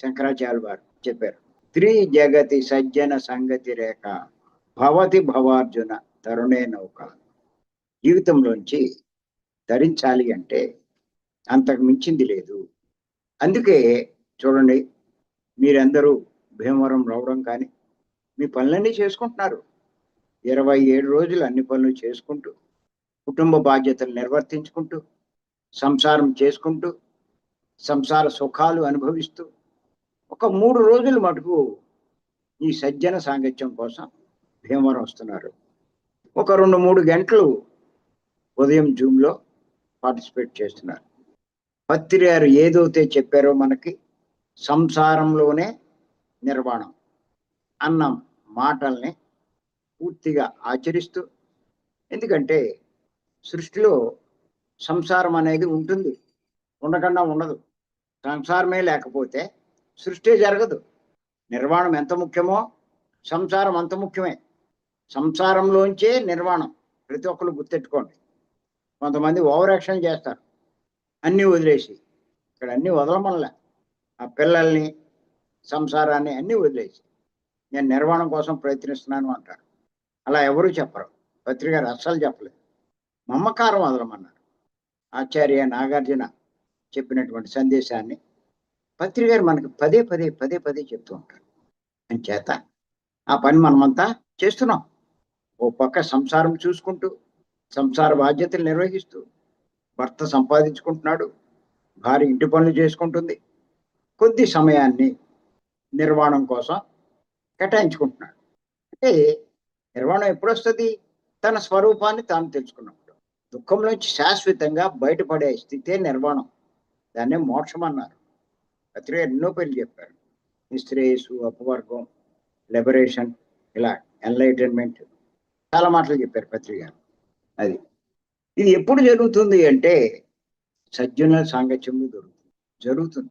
శంకరాచార్య వారు చెప్పారు. త్రి జగతి సజ్జన సంగతి రేఖ భవతి భవార్జున తరుణే నౌక. జీవితంలోంచి ధరించాలి అంటే అంతకు మించింది లేదు. అందుకే చూడండి మీరందరూ భీమవరం రావడం కానీ మీ పనులన్నీ చేసుకుంటున్నారు. ఇరవై ఏడు రోజులు అన్ని పనులు చేసుకుంటూ కుటుంబ బాధ్యతలు నిర్వర్తించుకుంటూ సంసారం చేసుకుంటూ సంసార సుఖాలు అనుభవిస్తూ ఒక మూడు రోజులు మటుకు ఈ సజ్జన సాంగత్యం కోసం భీమవరం వస్తున్నారు. ఒక రెండు మూడు గంటలు ఉదయం జూమ్లో పార్టిసిపేట్ చేస్తున్నారు. పత్రి గారు ఏదైతే చెప్పారో మనకి సంసారంలోనే నిర్వాణం అన్న మాటల్ని పూర్తిగా ఆచరిస్తూ ఎందుకంటే సృష్టిలో సంసారం అనేది ఉంటుంది. ఉండకుండా ఉండదు. సంసారమే లేకపోతే సృష్టి జరగదు. నిర్వాణం ఎంత ముఖ్యమో? సంసారం అంత ముఖ్యమే. సంసారంలోంచే నిర్వాణం. ప్రతి ఒక్కరు గుర్తెట్టుకోండి. కొంతమంది ఓవర్ యాక్షన్ చేస్తారు. అన్నీ వదిలేసి. ఇక్కడ అన్నీ వదలమనలే. ఆ పిల్లల్ని సంసారాన్ని అన్నీ వదిలేసి. నేను నిర్వాణం కోసం ప్రయత్నిస్తున్నాను అంటారు. అలా ఎవరూ చెప్పరు. పత్రిక అస్సలు చెప్పలేదు. మమ్మకారం వదలమన్నారు. ఆచార్య నాగార్జున చెప్పినటువంటి సందేశాన్ని పత్రి గారు మనకు పదే పదే పదే పదే చెప్తూ ఉంటారు. అని చేత ఆ పని మనమంతా చేస్తున్నాం. ఓ పక్క సంసారం చూసుకుంటూ సంసార బాధ్యతలు నిర్వహిస్తూ భర్త సంపాదించుకుంటున్నాడు భార్య ఇంటి పనులు చేసుకుంటుంది కొద్ది సమయాన్ని నిర్వాణం కోసం కేటాయించుకుంటున్నాడు. అంటే నిర్వాణం ఎప్పుడు వస్తుంది తన స్వరూపాన్ని తాను తెలుసుకున్నప్పుడు. దుఃఖంలోంచి శాశ్వతంగా బయటపడే స్థితే నిర్వాణం. దాన్నే మోక్షం అన్నారు. పత్రిక ఎన్నో పేర్లు చెప్పారు. నిశ్రేయసు అపవర్గం లిబరేషన్ ఇలా ఎన్లైటన్మెంట్ చాలా మాటలు చెప్పారు పత్రిక అది. ఇది ఎప్పుడు జరుగుతుంది అంటే సజ్జన సాంగత్యంలో జరుగుతుంది. జరుగుతుంది.